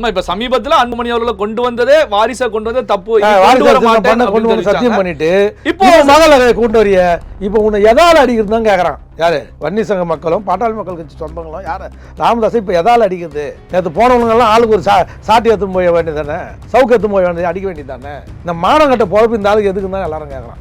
ஆமா இப்ப சமீபத்துல அன்புமணி அவர்களை கொண்டு வந்ததே வாரிசை கொண்டு வந்தது தப்பு. கொண்டு வர வாரிசு மாட்டேன் பண்ண கொண்டு வந்து சத்தியம். பண்ணிட்டு இப்போ மகளை கொண்டு வரிய. இப்போ உன்னை எதால அடிக்கிறது தான் கேட்குறான் யாரு? வன்னி சங்க மக்களும் பாட்டாளி மக்கள் கட்சி சொந்தங்களும் யாரு? ராமதாஸ் இப்போ எதால அடிக்கிறது? நேற்று போனவங்க எல்லாம் ஆளுக்கு ஒரு சா சாட்டி எடுத்துன்னு போய் வேண்டியது தானே சவுக்கு எடுத்துன்னு போய் வேண்டியது அடிக்க வேண்டியது தானே இந்த மானங்கட்ட பொழப்பு இந்த ஆளுக்கு எதுக்குன்னு தான் எல்லாரும் கேட்குறான்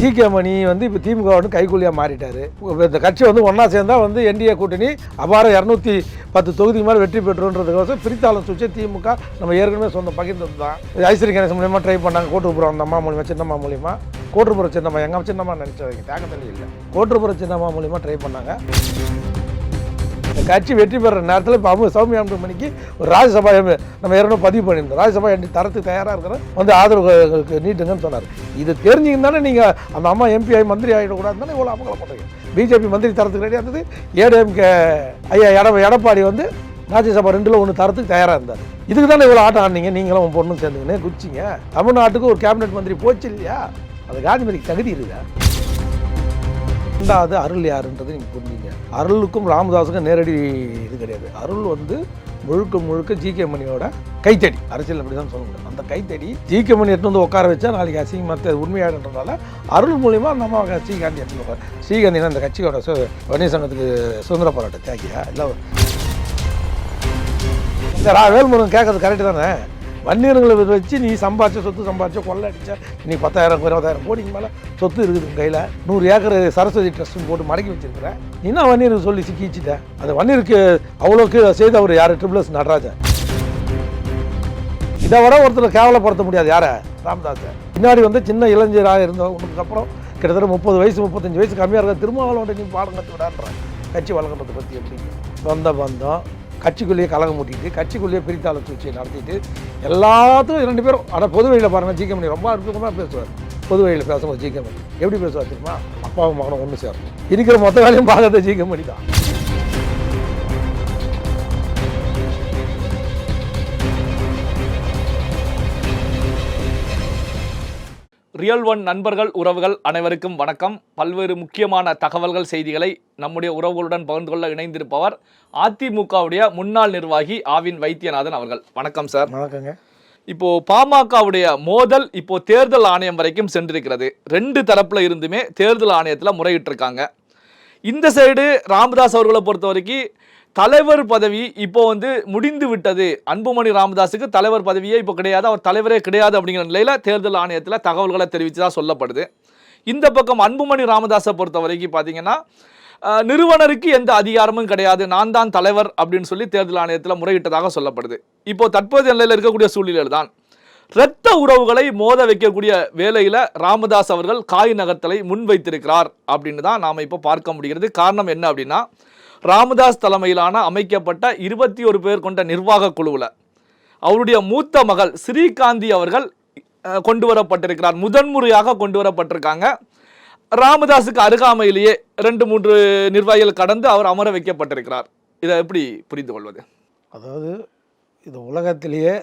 ஜிகே மணி வந்து இப்போ திமுக வந்து கைகூலியாக மாறிட்டார். இந்த கட்சி வந்து ஒன்றா சேர்ந்தா வந்து என்டிஏ கூட்டணி அபாரம் இரநூத்தி பத்து தொகுதிக்கு மேலே வெற்றி பெற்றுன்றதுக்கோசம் பிரித்தாளம் சுவிச்சு திமுக நம்ம ஏற்கனவே சொந்த பகிர்ந்தது தான் ஐஸ்வரி கணேசன் மூலியமாக ட்ரை பண்ணாங்க. கோட்டுப்புறம் அந்த அம்மா மூலியமாக சின்னம்மா மூலியமா. கோட்டுப்புறம் சின்னம்மா எங்கள் சின்னம்மா நினச்சவங்க தேக்கத்தில் இல்லை. கோட்டுப்புறம் சின்னம்மா மூலியமாக ட்ரை பண்ணாங்க. கட்சி வெற்றி பெற நேரத்தில் இப்போ அவங்க சௌமியா மணிக்கு ஒரு ராஜ்யசபா எம் நம்ம ஏற்கனவே பதிவு பண்ணியிருந்தோம். ராஜ்யசபா எம்பி தரத்துக்கு தயாராக இருக்கிறோம். வந்து ஆதரவு நீட்டுங்கன்னு சொன்னார். இது தெரிஞ்சிங்க தானே நீங்கள் அந்த அம்மா எம்பி ஆகி மந்திரி ஆகிடக்கூடாது தானே இவ்வளோ அமங்கலம் பண்ணுறீங்க பிஜேபி மந்திரி தரத்துக்கு ரெடியாக இருந்தது. ஏடிஎம்கே ஐயா எட எடப்பாடி வந்து ராஜ்யசபா ரெண்டில் ஒன்று தரத்துக்கு தயாராக இருந்தார். இதுக்கு தானே இவ்வளோ ஆட்டம் ஆனீங்க நீங்களும் உன் பொண்ணும் சேர்ந்துங்கன்னு குச்சிங்க. தமிழ்நாட்டுக்கு ஒரு கேபினெட் மந்திரி போச்சு இல்லையா? அது காந்திமதிக்கு தகுதி இருக்குதா ரெண்டாவது அருள் யாருன்றது நீங்கள் புரிஞ்சுங்க. அருளுக்கும் ராமதாஸுக்கும் நேரடி இது கிடையாது. அருள் வந்து முழுக்க முழுக்க ஜிகே மணியோட கைத்தடி. அரசியல் அப்படி தான் சொல்ல முடியும் அந்த கைத்தடி ஜிகே மணி எடுத்து வந்து உட்கார வச்சா நாளைக்கு அசிங்க மற்ற உண்மையாடுன்றதால அருள் மூலியமா நம்ம ஸ்ரீகாந்தி எடுத்து ஸ்ரீகாந்தி ஸ்ரீகாந்தினா அந்த கட்சியோட சு வணிக சங்கத்துக்கு சுதந்திர போராட்ட தியாகியா? இல்லை இந்த ரா வேல்முருகன் கேட்கறது கரெக்டு தானே? வன்னியர்களை வச்சு நீ சம்பாதிச்ச சொத்து சம்பாதிச்ச கொள்ளை அடிச்ச நீ பத்தாயிரம் இருபதாயிரம் கோடிக்கு மேலே சொத்து இருக்குது கையில். நூறு ஏக்கர் சரஸ்வதி ட்ரஸ்ட்னு போட்டு மடக்கி வச்சிருக்கிற. என்ன வன்னியருக்கு சொல்லி சிக்கிச்சிட்டேன் அந்த வன்னியருக்கு அவ்வளோக்கு செய்தவர் யார்? Triple S Natarajan. இதை விட ஒருத்தர் கேவலப்படுத்த முடியாது யாரை? ராமதாஸை. பின்னாடி வந்து சின்ன இளைஞராக இருந்தவங்களுக்கு அப்புறம் கிட்டத்தட்ட முப்பது வயசு முப்பத்தஞ்சு வயசு கம்மியாக இருக்க திருமாவளவன் நீ பாடம் கற்று விடான்றேன் கட்சி வளர்க்கறதை பற்றி எப்படி? சொந்த பந்தம் கட்சிக்குள்ளேயே கலகம் மூட்டிட்டு கட்சிக்குள்ளேயே பிரித்தாள சூழ்ச்சியை நடத்திட்டு எல்லாத்துக்கும் ரெண்டு பேரும் ஆனால் பொது வழியில் பாருங்கள் ஜிகே மணி ரொம்ப அற்புதமாக பேசுவார். பொது வழியில் பேசும்போது ஜிகே மணி. எப்படி பேசுவார் தெரியுமா? அப்பாவும் மகனும் ஒன்று சேரும் இருக்கிற மொத்த வேலையும் பார்க்கறது ஜிகே மணி தான். ரியல் ஒன் நண்பர்கள் உறவுகள் அனைவருக்கும் வணக்கம். பல்வேறு முக்கியமான தகவல்கள் செய்திகளை நம்முடைய உறவுகளுடன் பகிர்ந்து கொள்ள இணைந்திருப்பவர் அதிமுகவுடைய முன்னாள் நிர்வாகி ஆவின் வைத்தியநாதன் அவர்கள். வணக்கம் சார். வணக்கங்க. இப்போ பாமகவுடைய மோதல் இப்போ தேர்தல் ஆணையம் வரைக்கும் சென்றிருக்கிறது. ரெண்டு தரப்புல இருந்துமே தேர்தல் ஆணையத்துல முறையிட்டிருக்காங்க. இந்த சைடு ராமதாஸ் அவர்களை பொறுத்த வரைக்கும் தலைவர் பதவி இப்போ வந்து முடிந்து விட்டது. அன்புமணி ராமதாஸுக்கு தலைவர் பதவியே இப்போ கிடையாது. அவர் தலைவரே கிடையாது அப்படிங்கிற நிலையில் தேர்தல் ஆணையத்தில் தகவல்களை தெரிவித்ததா சொல்லப்படுது. இந்த பக்கம் அன்புமணி ராமதாஸை பொறுத்த வரைக்கும் பார்த்தீங்கன்னா நிறுவனருக்கு எந்த அதிகாரமும் கிடையாது. நான் தான் தலைவர் அப்படின்னு சொல்லி தேர்தல் ஆணையத்தில் முறையிட்டதாக சொல்லப்படுது. இப்போ தற்போதைய நிலையில் இருக்கக்கூடிய சூழ்நிலையில் தான். இரத்த உறவுகளை மோத வைக்கக்கூடிய வேலையில் ராமதாஸ் அவர்கள் காய் நகர்த்தலை முன்வைத்திருக்கிறார் அப்படின்னு தான் நாம் இப்போ பார்க்க முடிகிறது. காரணம் என்ன அப்படின்னா ராமதாஸ் தலைமையிலான அமைக்கப்பட்ட இருபத்தி ஒரு பேர் கொண்ட நிர்வாக குழுவில். அவருடைய மூத்த மகள் ஸ்ரீகாந்தி அவர்கள் கொண்டு வரப்பட்டிருக்கிறார் முதன்முறையாக கொண்டு வரப்பட்டிருக்காங்க ராமதாஸுக்கு அருகாமையிலேயே ரெண்டு மூன்று நிர்வாகிகள் கடந்து அவர் அமர வைக்கப்பட்டிருக்கிறார். இதை எப்படி புரிந்து கொள்வது? அதாவது இது உலகத்திலேயே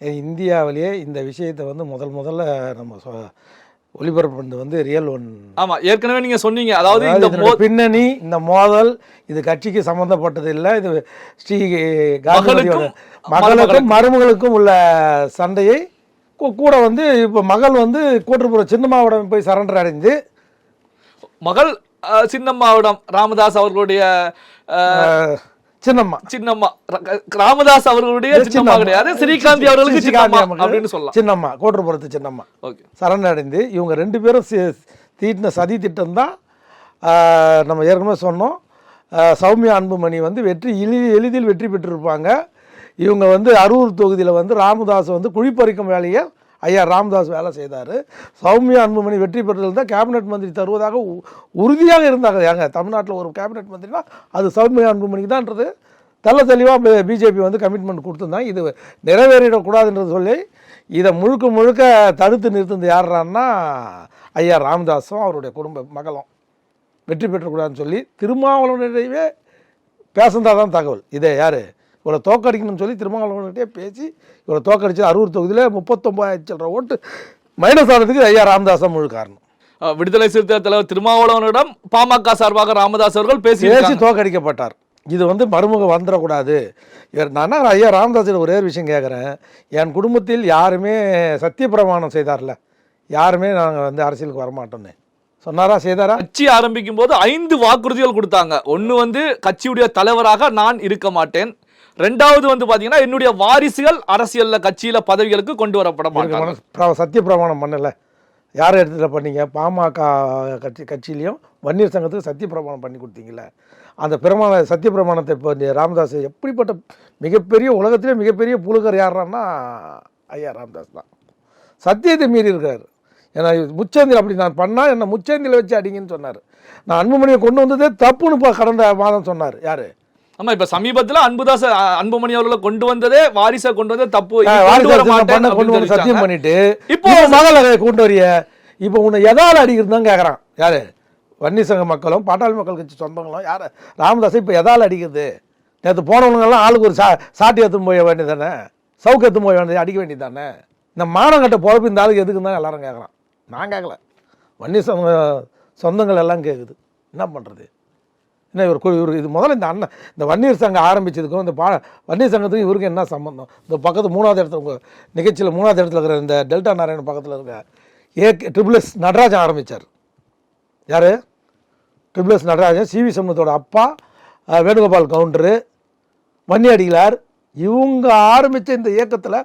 இந்தியாவிலேயே இந்த விஷயத்தை வந்து முதல் முதல்ல நம்ம ஒளிபரப்பு பண்ணது வந்து ரியல் ஒன் ஆமா ஏற்கனவே நீங்க சொன்னீங்க. அதாவது இந்த பின்னணி இந்த மோதல் இது கட்சிக்கு சம்பந்தப்பட்டது இல்லை இது ஸ்ரீ காந்திமதியோட மகளுக்கும் மகளுக்கும் மருமகளுக்கும். உள்ள சண்டையை கூட வந்து இப்போ மகள் வந்து கூட்டுப்புற சின்னம்மாவிடம் போய் சரண்டர் அடைந்து மகள் சின்னம்மாவிடம் ராமதாஸ் அவர்களுடைய சின்னம்மா. சின்னம்மா. ராமதாஸ் அவர்களுடைய சின்னம்மா. கிடையாது. ஸ்ரீகாந்தி அவர்களுக்கு சின்னம்மா. அப்படின்னு சொல்லலாம். சின்னம்மா. கோட்டுப்புறத்து சின்னம்மா. ஓகே. சரணடைந்து இவங்க ரெண்டு பேரும் தீட்டின சதி திட்டம் தான் நம்ம ஏற்கனவே சொன்னோம். சௌமியா அன்புமணி வந்து வெற்றி எளிதில் எளிதில் வெற்றி பெற்றிருப்பாங்க. இவங்க வந்து அரூர் தொகுதியில் வந்து ராமதாஸ் வந்து குழிப்பறிக்கும் வேலையை ஐயா ராம்தாஸ் வேலை செய்தார். சௌமியா அன்புமணி வெற்றி பெற்றிருந்தால் கேபினெட் மந்திரி தருவதாக உறுதியாக இருந்தாங்க. ஏங்க தமிழ்நாட்டில் ஒரு கேபினெட் மந்திரினா அது சௌமியா அன்புமணிக்கு தான்ன்றது தெல்ல தெளிவாக பிஜேபி வந்து கமிட்மெண்ட் கொடுத்துருந்தாங்க. இது நிறைவேறிடக்கூடாதுன்றது சொல்லி இதை முழுக்க முழுக்க தடுத்து நிறுத்தினது யாருறான்னா ஐயா ராமதாஸும் அவருடைய குடும்ப மகளும். வெற்றி பெற்றக்கூடாதுன்னு சொல்லி திருமாவளவனிடையே பேசுனதா தான் தகவல். இதே யார்? இவ்வளோ தோக்கடிக்கணும்னு சொல்லி திருமாவளவன்கிட்டே பேசி இவ்வளோ தோக்கடிச்சு அரூர் தொகுதியில் முப்பத்தொம்பதாயிரம் சில்லற ஓட்டு மைனஸ் ஆனதுக்கு ஐயா ராமதாஸ் தான் முழு காரணம். விடுதலை சிறுத்தை தலைவர் திருமாவளவனிடம் பாமக சார்பாக ராமதாஸ் அவர்கள் பேசி பேசி தோக்கடிக்கப்பட்டார். இது வந்து மருமகம் வந்துடக்கூடாது. இவர் நான் ஐயா ராமதாஸில் ஒரே ஒரு விஷயம் கேட்குறேன் என் குடும்பத்தில் யாருமே சத்தியப்பிரமாணம் செய்தார்ல. யாருமே நாங்கள் வந்து அரசியலுக்கு வரமாட்டோன்னு சொன்னாரா செய்தாரா? கட்சி ஆரம்பிக்கும் போது ஐந்து வாக்குறுதிகள் கொடுத்தாங்க. ஒன்னு வந்து கட்சியுடைய தலைவராக நான் இருக்க மாட்டேன். ரெண்டாவது வந்து பாத்தீங்கன்னா என்னுடைய வாரிசுகள் அரசியல்ல கட்சியில பதவிகளுக்கு கொண்டு வரப்பட மாட்டாங்க. பிர- சத்தியப்பிரமாணம் பண்ணல. யார் இடத்துல பண்ணீங்க பாமக கட்சி கட்சியிலையும் வன்னியர் சங்கத்துக்கு சத்தியப்பிரமாணம் பண்ணி கொடுத்தீங்கல்ல. அந்த பிரமாண சத்தியப்பிரமாணத்தை இப்போ இந்த ராமதாஸ் எப்படிப்பட்ட மிகப்பெரிய உலகத்திலே மிகப்பெரிய புழுகர் யாருன்னா ஐயா ராமதாஸ் தான். சத்தியத்தை மீறி இருக்காரு. ஏன்னா முச்சேந்தில் அப்படி நான் பண்ணால் என்னை முச்சேந்தியில் வச்சு அடிங்கன்னு சொன்னார். நான் அன்புமணியை கொண்டு வந்ததே தப்புன்னு இப்போ கடந்த மாதம் சொன்னார். யார்? ஆமா இப்ப சமீபத்துல அன்புதாஸ் அ- அன்புமணி அவர்களை கொண்டு வந்ததே வாரிசை கொண்டு வந்ததே தப்பு. சத்தியம். பண்ணிட்டு இப்போ மகளை கொண்டு வரிய. இப்போ உன்னை எதால அடிக்கிறது தான் கேட்குறான் யாரு? வன்னி சங்க மக்களும் பாட்டாளி மக்கள் கட்சி சொந்தங்களும் யார்? ராமதாஸ் இப்போ எதால அடிக்கிறது? நேற்று போனவங்கெல்லாம் ஆளுக்கு ஒரு சா சாட்டி எடுத்துன்னு போய வேண்டியது தானே சவுக்கு எடுத்துன்னு போய வேண்டியது அடிக்க வேண்டியது தானே இந்த மானங்கட்ட பொழப்பு இந்த ஆளுக்கு எதுக்குன்னு தான் எல்லாரும் கேட்குறான் நான் கேட்கல வன்னி சங்க சொந்தங்கள் எல்லாம் கேட்குது என்ன பண்ணுறது என்ன இவர் இவர் இது முதல்ல இந்த அண்ணன் இந்த வன்னியர் சங்கம் ஆரம்பித்ததுக்கும் இந்த பா வன்னியர் சங்கத்துக்கும் இவருக்கு என்ன சம்பந்தம்? இந்த பக்கத்து மூணாவது இடத்துல உங்கள் நிகழ்ச்சியில் மூணாவது இடத்துல இருக்கிற இந்த டெல்டா நாராயணன் பக்கத்தில் இருக்க ஏ ட்ரிபிள் எஸ் நடராஜன் ஆரம்பித்தார் யார்? ட்ரிபிள் எஸ் நடராஜன் சிவி சமூகத்தோட அப்பா வேணுகோபால் கவுண்டரு வன்னியடிகளார் இவங்க ஆரம்பித்த இந்த இயக்கத்தில்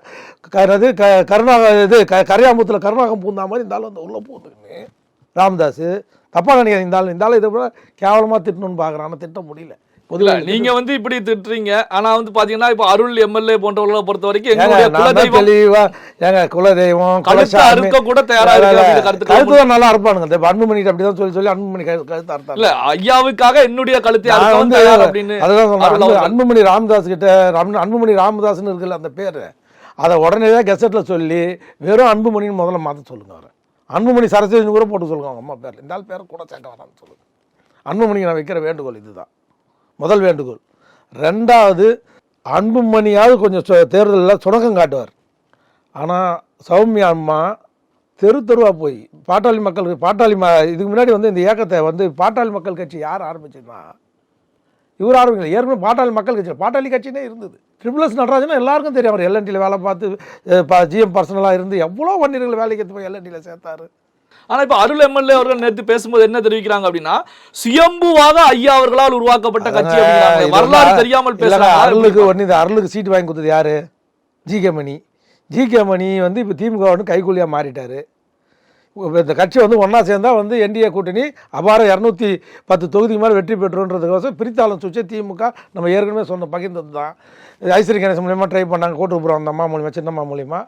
கரது க கருணாக இது க கரையாம்பூத்தில் கருணாகம் பூந்தா மாதிரி இந்த அந்த வந்து உள்ளே பூந்துக்குன்னு ராமதாஸ் தப்பாக நினைக்கிறேன் இந்த ஆள் இந்த ஆள் இதை விட கேவலமாக திட்டணும்னு பார்க்குறான் ஆனால் திட்ட முடியல. பொதுவாக நீங்க வந்து இப்படி திட்டுறீங்க. ஆனா வந்து பாத்தீங்கன்னா இப்ப அருள் எம்எல்ஏ போன்றவர்களை பொறுத்த வரைக்கும் எங்களுடைய நான் தான் குலதெய்வம். தெளிவா ஏங்க குலதெய்வம் கழுத்தை அறுக்க கூட தயாரா இருக்கு கருத்துக்கள் கழுத்து தான் நல்லா அறுப்பானுங்க. இந்த அன்புமணி அப்படிதான் சொல்லி சொல்லி அன்புமணி கழு- கழுத்து அறுத்தாங்க. இல்ல ஐயாவுக்காக என்னுடைய கழுத்தை நான் அறுக்கவும் வந்து அப்படின்னு அதுதான் அவர்கள். அன்புமணி ராமதாஸ் கிட்ட ராம்- அன்புமணி ராமதாஸ்னு இருக்குல்ல அந்த பேர். அதை உடனே தான் கெசட்டில் சொல்லி வெறும் அன்புமணின்னு முதல்ல மாற்ற சொல்லுங்க அவரை. அன்புமணி சரஸ்வதினு கூட போட்டு சொல்லுங்க அவங்க அம்மா பேர் இந்த ஆள் பேரை கூட சேர்க்க வரான்னு சொல்லுங்கள் அன்புமணிக்கு நான் வைக்கிற வேண்டுகோள் இதுதான். முதல் வேண்டுகோள். ரெண்டாவது அன்புமணியாவது கொஞ்சம் தேர்தலில் சுணக்கம் காட்டுவார். ஆனால் சௌமியா அம்மா தெரு தெருவாக போய் பாட்டாளி மக்களுக்கு பாட்டாளி ம இதுக்கு முன்னாடி வந்து இந்த இயக்கத்தை வந்து பாட்டாளி மக்கள் கட்சி யார் ஆரம்பிச்சதுன்னா இவர் ஆரம்பிக்கல ஏற்கனவே பாட்டாளி மக்கள் கட்சி பாட்டாளி கட்சினே இருந்தது. ட்ரிபிள் எஸ் நடராஜனா எல்லாருக்கும் தெரியும். அவர் எல்என்டியில் வேலை பார்த்து ஜிஎம் பர்சனலாக இருந்து எவ்வளோ வண்டிகளை வேலைக்கு எடுத்து போய் எல்என்டியில் சேர்த்தாரு. ஆனா இப்ப அருள் எம்எல்ஏ அவர்கள் நேத்து பேசும்போது என்ன தெரிவிக்கிறாங்க அப்படின்னா சுயம்புவாக ஐயா அவர்களால் உருவாக்கப்பட்ட கட்சி வரலாறு தெரியாமல் பேசுறாங்க. அருளுக்கு ஒன்று இந்த அருளுக்கு சீட்டு வாங்கி கொடுத்தது யாரு? ஜிகே மணி ஜிகே மணி வந்து இப்போ திமுக வந்து கைக்கூலியாக மாறிட்டாரு. இந்த கட்சி வந்து ஒன்றா சேர்ந்தா வந்து என்டிஏ கூட்டணி அபார இரநூத்தி பத்து தொகுதி மேலே வெற்றி பெற்றுன்றதுக்கோசம் பிரித்தாளம் சுவிச்சு திமுக நம்ம ஏற்கனவே சொன்ன பகிர்ந்தது தான். ஐஸ்வரி கணேசன் மூலியமாக ட்ரை பண்ணாங்க. கோட்டுப்புறம் அந்த அம்மா மூலியமாக சின்னம்மா மூலியமா.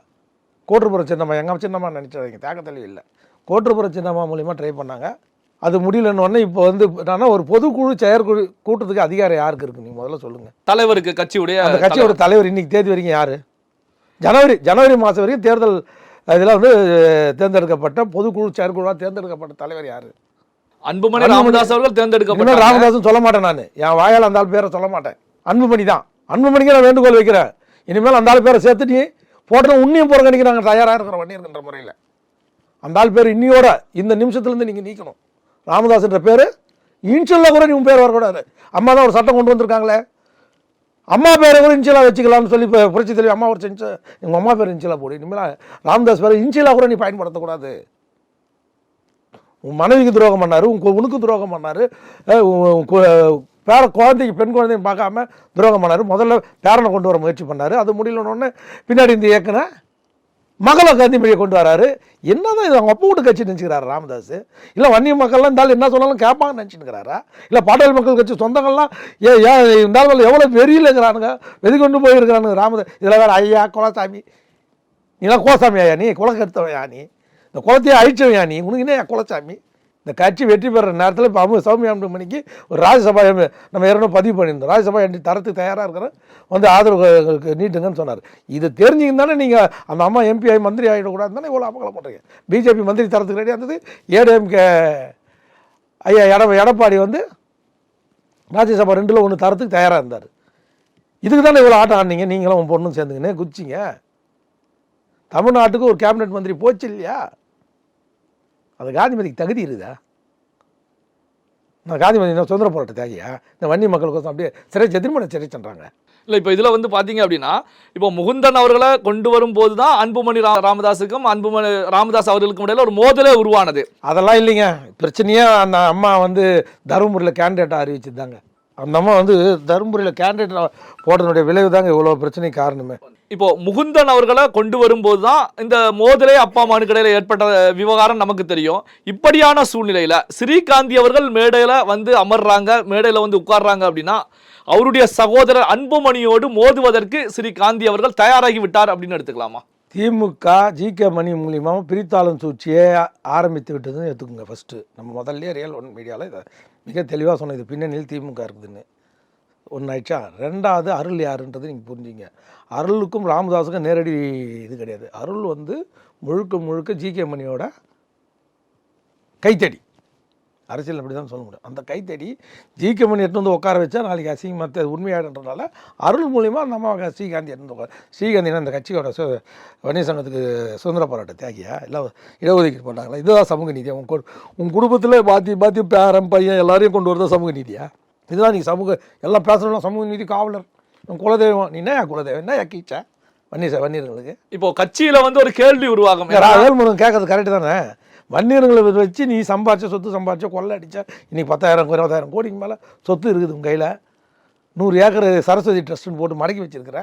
கோட்டுப்புறம் சின்னம்மா எங்கள் சின்னம்மா நினச்சிடாதீங்க தேக்கத்தள்ளி இல்லை. கோட்டுப்புறம் சின்னம்மா மூலியமாக ட்ரை பண்ணாங்க. அது முடியலன்னு இப்போ வந்து ஆனால் ஒரு பொதுக்குழு செயற்குழு கூட்டத்துக்கு அதிகாரம் யாருக்கு இருக்கு? நீங்கள் முதல்ல சொல்லுங்கள் தலைவருக்கு கட்சியுடைய அந்த கட்சியோட தலைவர். இன்னைக்கு தேதி வரைக்கும் யாரு? ஜனவரி ஜனவரி மாதம் வரைக்கும் தேர்தல் இதில் வந்து தேர்ந்தெடுக்கப்பட்ட பொதுக்குழு செயற்குழுவாக தேர்ந்தெடுக்கப்பட்ட தலைவர் யாரு? அன்புமணி ராமதாஸ் அவர்கள் இனிமேல் தேர்ந்தெடுக்கப்பட்டாங்க ராமதாஸும் சொல்ல மாட்டேன் நான். என் வாயால் அந்த ஆள் பேரை சொல்ல மாட்டேன். அன்புமணி தான். அன்புமணிக்கு நான் வேண்டுகோள் வைக்கிறேன். இனிமேல் அந்த ஆள் பேரை சேர்த்து நீ போட்டு உன்னையும் புறக்கணிக்க நாங்கள் தயாராக இருக்கிறோம் வண்டியிருக்கின்ற முறையில். அந்த ஆள் பேர் இன்னியோட இந்த நிமிஷத்துலேருந்து நீங்கள் நீக்கணும். ராமதாஸ்ன்ற பேர் இன்ஷியலில் கூட நீ உன் பேர் வரக்கூடாது. அம்மா தான் ஒரு சட்டம் கொண்டு வந்திருக்காங்களே. அம்மா பேரை கூட இன்ஷியலாக வச்சுக்கலாம்னு சொல்லி இப்போ புரட்சி தலைவி அம்மா ஒரு செஞ்சு எங்கள் அம்மா பேர் இன்ஷியலாக போடு. இனிமேல் ராம்தாஸ் பேரை இன்ஷியலாக கூட நீ பயன்படுத்தக்கூடாது. உன் மனைவிக்கு துரோகம் பண்ணார் உன் உனக்கு துரோகம் பண்ணாரு பேர குழந்தைக்கு பெண் குழந்தையும் பார்க்காம துரோகம் பண்ணார். முதல்ல பேரனை கொண்டு வர முயற்சி பண்ணாரு. அது முடியலன்னு பின்னாடி இந்த இயக்குன மகளை காந்திமொழியை கொண்டு வராரு. என்னதான் இது அவங்க அப்பா வீட்டு கட்சி நினச்சிக்கிறாரு ராமதாஸ் இல்லை வன்னிய மக்கள்லாம் இருந்தாலும் என்ன சொன்னாலும் கேட்பாங்கன்னு நினச்சிக்கிறாரா? இல்லை பாடல் மக்கள் கட்சி சொந்தங்கள்லாம் ஏ ஏன் இருந்தாலும் எவ்வளோ வெறியில்ங்கிறானுங்க வெறி கொண்டு போயிருக்கிறானுங்க ராமதாஸ். இதில் வேறு ஐயா குலசாமி. நீலாம் கோசாமி ஐயா நீ? குலக்கு எடுத்தவையா நீ? இந்த குளத்தையே அழிச்சவையா நீ? உனக்கு என்ன குலசாமி? இந்த கட்சி வெற்றி பெற நேரத்தில் இப்போ அமு சௌமியா அம்பு மணிக்கு ஒரு ராஜ்யசபா எம் நம்ம ஏற்கனவே பதிவு பண்ணியிருந்தோம். ராஜ்யசபா எம்பி தரத்துக்கு தயாராக இருக்கிறேன் வந்து ஆதரவு நீட்டுங்கன்னு சொன்னார். இது தெரிஞ்சிங்க தானே நீங்கள் அந்த அம்மா எம்பி ஆகி மந்திரி ஆகிடக்கூடாது தானே இவ்வளோ அமகலம் பண்ணுறீங்க பிஜேபி மந்திரி தரத்துக்கு ரெடியாக இருந்தது. ஏடிஎம்கே ஐயா எட எடப்பாடி வந்து ராஜ்யசபா ரெண்டில் ஒன்று தரத்துக்கு தயாராக இருந்தார். இதுக்கு தானே இவ்வளோ ஆட்டம் ஆடினீங்க? நீங்களும் உன் பொண்ணும் சேர்ந்துக்கின்னு குச்சிங்க தமிழ்நாட்டுக்கு ஒரு கேபினெட் மந்திரி போச்சு இல்லையா? அது காந்திமதிக்கு தகுதி இருக்குதா? நான் காந்திமதி சுதந்திர போராட்ட தியாகியா இந்த வன்னி மக்களுக்கோசம் அப்படியே சிறை எதிர்மனை சிறை சென்றாங்க. இல்லை இப்போ இதில் வந்து பார்த்தீங்க அப்படின்னா இப்போ முகுந்தன் அவர்களை கொண்டு வரும்போது தான் அன்புமணி ரா ராமதாஸுக்கும் அன்புமணி ராமதாஸ் அவர்களுக்கும் இடையில ஒரு மோதலே உருவானது. அதெல்லாம் இல்லைங்க. பிரச்சனையே அந்த அம்மா வந்து தருமபுரியில் கேண்டிடேட்டாக அறிவிச்சிருந்தாங்க அந்த அம்மா வந்து தருமபுரியில் கேண்டிடேட் போடுறதுடைய விளைவு தாங்க இவ்வளோ பிரச்சனை காரணமே. இப்போ முகுந்தன் அவர்களை கொண்டு வரும்போது தான் இந்த மோதலே அப்பா மகனுக்கு இடையில ஏற்பட்ட விவகாரம் நமக்கு தெரியும். இப்படியான சூழ்நிலையில ஸ்ரீகாந்தி அவர்கள் மேடையில வந்து அமர்றாங்க மேடையில வந்து உட்கார்றாங்க அப்படின்னா அவருடைய சகோதரர் அன்புமணியோடு மோதுவதற்கு ஸ்ரீகாந்தி அவர்கள் தயாராகி விட்டார் அப்படின்னு எடுத்துக்கலாமா? திமுக ஜி கே மணி மூலியமாக பிரித்தாளும் சூழ்ச்சியை ஆரம்பித்து விட்டதுன்னு எடுத்துக்கோங்க ஃபஸ்ட்டு நம்ம முதல்ல ரியல் ஒன் மீடியாவில் இதை மிக தெளிவாக சொன்னது பின்னணியில் திமுக இருக்குதுன்னு. ஒன்று ஆயிடுச்சா? ரெண்டாவது அருள் யாருன்றது நீங்கள் புரிஞ்சுங்க. அருளுக்கும் ராமதாஸுக்கும் நேரடி இது கிடையாது. அருள் வந்து முழுக்க முழுக்க ஜி கே மணியோட கைத்தடி. அரசியல் அப்படி தான் சொல்ல முடியும். அந்த கைத்தடி ஜி கே மணி எடுத்து வந்து உட்கார வச்சா நாளைக்கு அசிங்க மற்ற உண்மையாடுன்றனால அருள் மூலிமா நம்ம ஸ்ரீகாந்தி எடுத்து வந்து உட்கார ஸ்ரீகாந்தினா அந்த கட்சியோட சு வன்னிய சங்கத்துக்கு சுதந்திர போராட்ட தியாகியா? இல்லை இடஒதுக்கீடு பண்ணாங்களா இதுதான் சமூக நீதி. உன் கு- உன் குடும்பத்தில் பாத்தி பாத்தி பேரன் பையன் எல்லாரையும் கொண்டு வரதான் சமூக நீதியா? இதுதான் நீ சமூக எல்லாம் பேசணும் சமூக நீதி காவலர். உன் குலதெய்வம் நீ என்ன குலதெய்வம்? என்ன கீச்சா? வன்னிய வன்னியர்களுக்கு? இப்போ கட்சியில வந்து ஒரு கேள்வி உருவாகும். வேல்முருகன் கேட்கறது கரெக்டு தானே? வன்னியர்களை வச்சு நீ சம்பாதிச்ச சொத்து சம்பாதிச்ச கொள்ளை அடிச்ச இன்னைக்கு பத்தாயிரம் இருபதாயிரம் கோடிக்கு மேலே சொத்து இருக்குது உங்கள் கையில். நூறு ஏக்கர் சரஸ்வதி ட்ரஸ்ட்னு போட்டு மடக்கி வச்சிருக்கிற.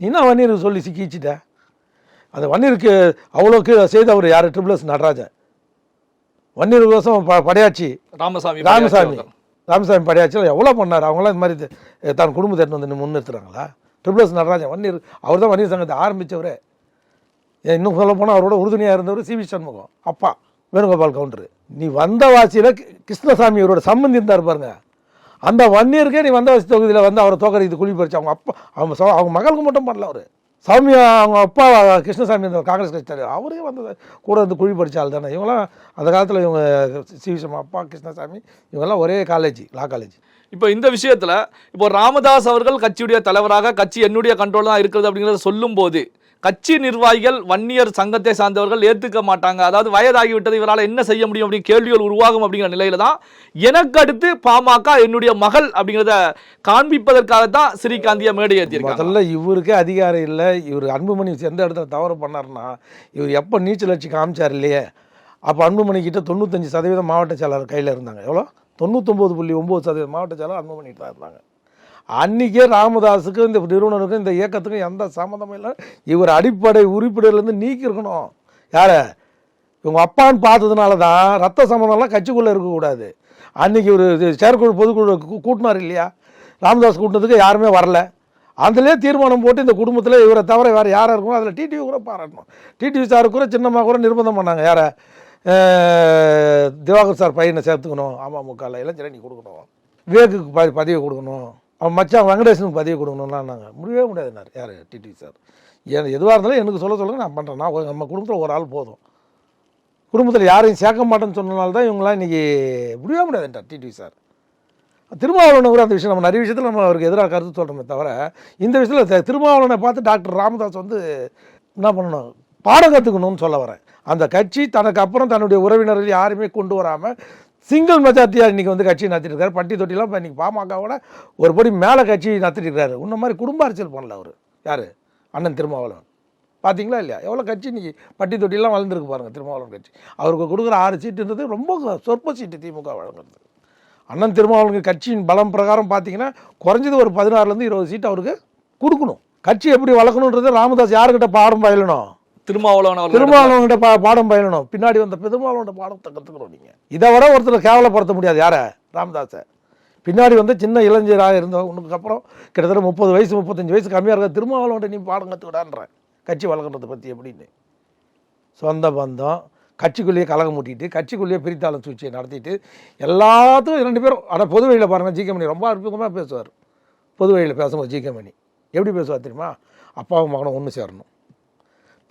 நீ என்ன வன்னியருக்கு சொல்லி சிக்கிச்சிட்ட அந்த வன்னியருக்கு அவ்வளோ கீழே செய்தவர் யார்? ட்ரிபிள் எஸ் நடராஜன் வன்னியர் கோசம் ப படையாச்சி. ராமசாமி ராமசாமி. ராமசாமி படையாச்சியில் எவ்வளோ பண்ணார்? அவங்களாம் இந்த மாதிரி தான் குடும்பத்தை வந்து முன்னிறுத்துறாங்களா? ட்ரிபிள் எஸ் நடராஜன் வன்னியர் அவர் தான் வன்னியர் சங்கத்தை ஆரம்பித்தவரே இன்னும் சொல்ல போனால் அவரோட உறுதுணையாக இருந்தவர் சி வி சண்முகம். அப்பா வேணுகோபால் கவுண்டரு. நீ வந்த வாசியில் கிருஷ்ணசாமி அவரோட சம்பந்தி இருந்தார் பாருங்க. அந்த வன்னியருக்கே நீ வந்தவாசி தொகுதியில் வந்து அவரை தோக்கடித்து குழி பறிச்சு அவங்க அப்பா அவங்க அவங்க மகளுக்கு மட்டும் பண்ணல அவர். சாமி அவங்க அப்பா கிருஷ்ணசாமி இருந்த காங்கிரஸ் கட்சி தலைவர் அவரே வந்து கூட வந்து குழி பறிச்ச தானே. இவங்களாம் அந்த காலத்தில் இவங்க சி வி அப்பா கிருஷ்ணசாமி இவங்கெல்லாம் ஒரே காலேஜ் லா காலேஜ் இப்போ இந்த விஷயத்தில் இப்போ ராமதாஸ் அவர்கள் கட்சியுடைய தலைவராக கட்சி என்னுடைய கண்ட்ரோல் தான் இருக்கிறது அப்படிங்கிறத சொல்லும் போது கட்சி நிர்வாகிகள் வன்னியர் சங்கத்தை சார்ந்தவர்கள் ஏற்றுக்க மாட்டாங்க. அதாவது வயதாகிவிட்டது இவரால் என்ன செய்ய முடியும் அப்படின்னு கேள்விகள் உருவாகும் அப்படிங்கிற நிலையில தான் எனக்கு அடுத்து பாமக என்னுடைய மகள் அப்படிங்கிறத காண்பிப்பதற்காகத்தான் ஸ்ரீகாந்தியை மேடை ஏற்றிருக்காங்க முதல்ல இவருக்கே அதிகாரம் இல்லை. இவர் அன்புமணி எந்த இடத்துல தவறு பண்ணாருன்னா இவர் எப்போ நீச்சல் அடிச்சு காமிச்சார் இல்லையே அப்போ அன்புமணி கிட்ட தொண்ணூத்தஞ்சு சதவீதம் மாவட்ட செயலாளர் கையில் இருந்தாங்க. எவ்வளோ? தொண்ணூத்தொம்பது புள்ளி ஒம்பது சதவீதம் மாவட்ட செயலாளர் அன்புமணி தான் இருந்தாங்க. அன்றைக்கே ராமதாஸுக்கும் இந்த நிறுவனருக்கும் இந்த இயக்கத்துக்கும் எந்த சம்மந்தமும் இல்லை. இவர் அடிப்படை உறுப்பினர்லேருந்து நீக்கியிருக்கணும். யார்? இவங்க அப்பான்னு பார்த்ததுனால தான் ரத்த சம்மந்தம்லாம் கட்சிக்குள்ளே இருக்கக்கூடாது. அன்றைக்கி ஒரு செயற்குழு பொதுக்குழு கூட்டினார் இல்லையா? ராமதாஸ் கூட்டினதுக்கு யாருமே வரல. அதுலேயே தீர்மானம் போட்டு இந்த குடும்பத்தில் இவரை தவிர வேறு யாராக இருக்கும் அதில் டிடிவி கூட பாராட்டணும். டிடிவி சார் கூட சின்னம்மா கூட நிர்பந்தம் பண்ணாங்க. யாரை? திவாகர் சார் பையனை சேர்த்துக்கணும். அமமுகவில் இளைஞரணி கொடுக்கணும். விவேக்கு ப பதவி கொடுக்கணும். அவன் மச்சான் வெங்கடேசனுக்கு பதவி கொடுக்கணும்னாங்க முடியவே முடியாதுனார் யார்? TTV sir. ஏன் எதுவாக இருந்தாலும் எனக்கு சொல்ல சொல்லுங்க நான் பண்ணுறேன் நான் நம்ம குடும்பத்தில் ஒரு ஆள் போதும். குடும்பத்தில் யாரையும் சேர்க்க மாட்டேன்னு சொன்னனால தான் இவங்களாம் இன்றைக்கி முடியவே முடியாதுன்றார் டிடிவி சார். திருமாவளவனை கூட அந்த விஷயம் நம்ம நிறைய விஷயத்தில் நம்ம அவருக்கு எதிராக கருத்து சொல்கிறோமே தவிர இந்த விஷயத்தில் திருமாவளவனை பார்த்து டாக்டர் ராமதாஸ் வந்து என்ன பண்ணணும்? பாடம் கற்றுக்கணும்னு சொல்ல வரேன். அந்த கட்சி தனக்கு அப்புறம் தன்னுடைய உறவினர்கள் யாருமே கொண்டு வராமல் சிங்கிள் மெஜாரிட்டியாக இன்றைக்கி வந்து கட்சி நடத்திட்டு இருக்காரு. பட்டி தொட்டிலாம் இப்போ இன்றைக்கி பாமகவோட ஒரு படி மேலே கட்சி நடத்திட்டு இருக்காரு. உன்ன மாதிரி குடும்ப அரசியல் பண்ணல அவர். யார்? அண்ணன் திருமாவளவன். பார்த்தீங்களா இல்லையா? எவ்வளோ கட்சி இன்றைக்கி பட்டி தொட்டிலாம் வளர்ந்துருக்கு பாருங்கள் திருமாவளவன் கட்சி. அவருக்கு கொடுக்குற ஆறு சீட்டுன்றது ரொம்ப சொற்ப சீட்டு திமுக வழங்குறது அண்ணன் திருமாவளவன் கட்சியின் பலம் பிரகாரம் பார்த்தீங்கன்னா குறைஞ்சது ஒரு பதினாறுலேருந்து இருபது சீட்டு அவருக்கு கொடுக்கணும். கட்சி எப்படி வளர்க்கணுன்றது ராமதாஸ் யாருக்கிட்ட பாடம் பயிலணும்? திருமாவளவன் திருமாவளவன்கிட்ட பா பாடம் பயிலணும். பின்னாடி வந்த திருமாவளவன்கிட்ட பாடத்தை கற்றுக்கணும் நீங்கள் இதை விட ஒருத்தர் கேவலப்படுத்த முடியாது. யாரை? ராமதாஸை பின்னாடி வந்து சின்ன இளைஞராக இருந்தவனுக்கு அப்புறம் கிட்டத்தட்ட முப்பது வயசு முப்பத்தஞ்சு வயசு கம்மியாக இருக்க திருமாவளவன்ட்ட நீ பாடம் கற்றுக்கிடான்றேன் கட்சி வளர்க்குறதை பற்றி எப்படின்னு. சொந்த பந்தம் கட்சிக்குள்ளேயே கலகம் மூட்டிட்டு கட்சிக்குள்ளேயே பிரித்தாளம் சூழ்ச்சியை நடத்திட்டு எல்லாத்துக்கும் ரெண்டு பேரும் ஆனால் பொது வழியில் பாருங்கள் ஜிகே மணி ரொம்ப அற்புதமாக பேசுவார். பொது வழியில் பேசும்போது ஜிகே மணி. எப்படி பேசுவார் தெரியுமா? அப்பாவும் மகனும் ஒன்று சேரணும்.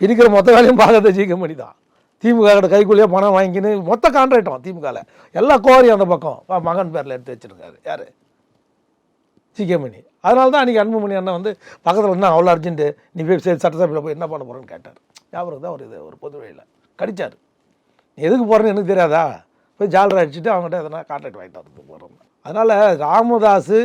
பிரிக்கிற மொத்த வேலையும் பாகத்தை ஜிகே மணி தான். திமுக கிட்ட கைக்குள்ளேயே பணம் வாங்கிக்கின்னு மொத்த கான்ட்ராக்டும் திமுகவில் எல்லா கோரி அந்த பக்கம். வா, மகன் பேரில் எடுத்து வச்சுருக்காரு. யார்? ஜிகே மணி. அதனால தான் அன்றைக்கி அன்புமணி அண்ணன் வந்து பக்கத்தில் என்ன அவ்வளோ அர்ஜென்ட்டு நீ போய் சரி சட்டசபையில் போய் என்ன பண்ண போகிறேன்னு கேட்டார். ஞாபகம் தான் ஒரு இது ஒரு பொது வழியில். கடித்தார் நீ எதுக்கு போகிறேன்னு எனக்கு தெரியாதா? போய் ஜாலரை அடிச்சுட்டு அவங்ககிட்ட எதனா கான்ட்ராக்ட் வாங்கிட்டு வந்து போகிறோம் அதனால் ராமதாஸ்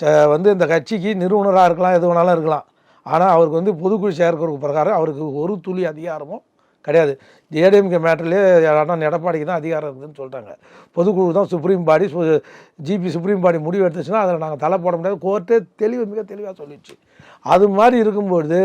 ச- வந்து இந்த கட்சிக்கு நிறுவனராக இருக்கலாம் எது வேணாலும் இருக்கலாம். ஆனால் அவருக்கு வந்து பொதுக்குழு செயற்குழு பிரகாரம் அவருக்கு ஒரு துளி அதிகாரமும் கிடையாது. ஏடிஎம்கே மேட்டர்லேயே ஆனால் எடப்பாடிக்கு தான் அதிகாரம் இருக்குதுன்னு சொல்லிட்டாங்க பொதுக்குழு தான் supreme body GB supreme body முடிவு எடுத்துச்சுன்னா அதில் நாங்கள் தலை போட முடியாது. கோர்ட்டே தெளிவு மிக தெளிவாக சொல்லிடுச்சு அது மாதிரி இருக்கும்பொழுது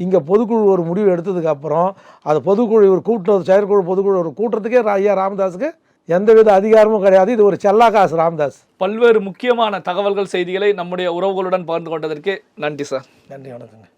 இங்கே பொதுக்குழு ஒரு முடிவு எடுத்ததுக்கப்புறம் அது பொதுக்குழு ஒரு கூட்டம் செயற்குழு பொதுக்குழு ஒரு கூட்டத்துக்கே ஐயா ராமதாஸுக்கு எந்தவித அதிகாரமும் கிடையாது. இது ஒரு செல்லா காசு ராமதாஸ். பல்வேறு முக்கியமான தகவல்கள் செய்திகளை நம்முடைய உறவுகளுடன் பகிர்ந்து கொண்டதற்கு நன்றி சார். நன்றி வணக்கங்க.